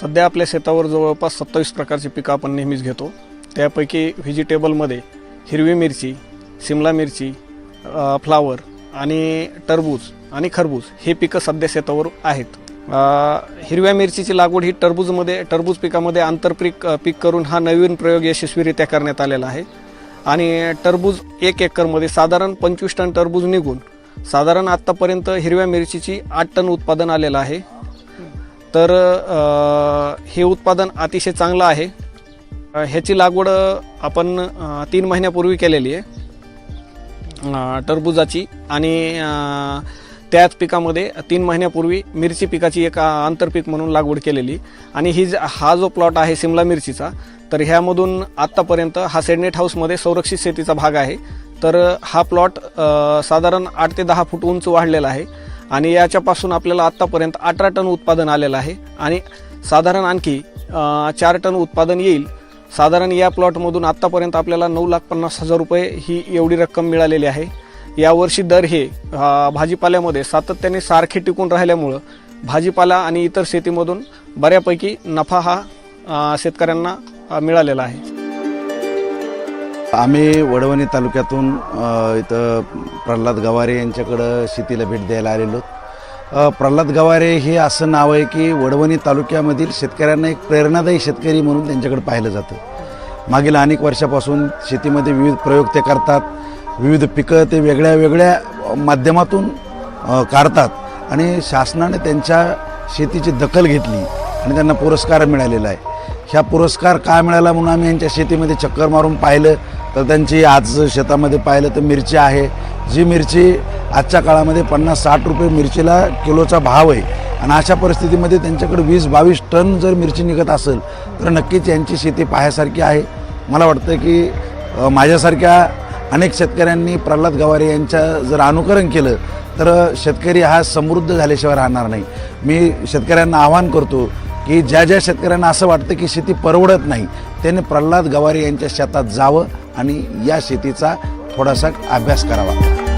सध्या आपल्या शेतावर जवळपास सत्तावीस प्रकारची पिकं आपण नेहमीच घेतो. त्यापैकी व्हेजिटेबलमध्ये हिरवी मिरची सिमला मिरची फ्लावर आणि टरबूज आणि खरबूज हे पिकं सध्या शेतावर आहेत. हिरव्या मिरचीची लागवड ही टरबूजमध्ये टरबूज पिकामध्ये आंतरपीक पीक करून हा नवीन प्रयोग यशस्वीरित्या करण्यात आलेला आहे. आणि टरबूज एक एकरमध्ये साधारण पंचवीस टन टरबूज निघून साधारण आत्तापर्यंत हिरव्या मिरचीची आठ टन उत्पादन आलेलं आहे. तर हे उत्पादन अतिशय चांगलं आहे. ह्याची लागवड आपण तीन महिन्यापूर्वी केलेली आहे. टरबुजाची आणि त्याच पिकामध्ये तीन महिन्यापूर्वी मिरची पिकाची एक आंतरपीक म्हणून लागवड केलेली. आणि ही ज- हा जो प्लॉट आहे सिमला मिरचीचा तर ह्यामधून आत्तापर्यंत हा सेडनेट हाऊसमध्ये संरक्षित शेतीचा भाग आहे. तर हा प्लॉट साधारण आठ ते दहा फूट उंच वाढलेला आहे. आणि याच्यापासून आपल्याला आत्तापर्यंत अठरा टन उत्पादन आलेलं आहे. आणि साधारण आणखी चार टन उत्पादन येईल. साधारण या प्लॉटमधून आत्तापर्यंत आपल्याला नऊ लाख पन्नास हजार रुपये ही एवढी रक्कम मिळालेली आहे. यावर्षी दर हे भाजीपाल्यामध्ये सातत्याने सारखे टिकून राहिल्यामुळं भाजीपाला आणि इतर शेतीमधून बऱ्यापैकी नफा हा शेतकऱ्यांना मिळालेला आहे. आम्ही वडवणी तालुक्यातून इथं प्रल्हाद गवारे यांच्याकडं शेतीला भेट द्यायला आलेलो. प्रल्हाद गवारे हे असं नाव आहे की वडवणी तालुक्यामधील शेतकऱ्यांना एक प्रेरणादायी शेतकरी म्हणून त्यांच्याकडे पाहिलं जातं. मागील अनेक वर्षापासून शेतीमध्ये विविध प्रयोग ते करतात विविध पिकं ते वेगळ्या वेगळ्या माध्यमातून काढतात आणि शासनाने त्यांच्या शेतीची दखल घेतली आणि त्यांना पुरस्कार मिळालेला आहे. ह्या पुरस्कार का मिळाला म्हणून आम्ही यांच्या शेतीमध्ये चक्कर मारून पाहिलं. तर त्यांची आज शेतामध्ये पाहिलं तर मिरची आहे. जी मिरची आजच्या काळामध्ये पन्नास साठ रुपये मिरचीला किलोचा भाव आहे. आणि अशा परिस्थितीमध्ये त्यांच्याकडे वीस बावीस टन जर मिरची निघत असेल तर नक्कीच यांची शेती पाहायसारखी आहे. मला वाटतं की माझ्यासारख्या अनेक शेतकऱ्यांनी प्रल्हाद गवारे यांच्या जर अनुकरण केलं तर शेतकरी हा समृद्ध झाल्याशिवाय राहणार नाही. मी शेतकऱ्यांना आवाहन करतो की ज्या ज्या शेतकऱ्यांना असं वाटतं की शेती परवडत नाही त्याने प्रल्हाद गवारे यांच्या शेतात जावं. आणि या शेतीचा थोडासा अभ्यास करावा.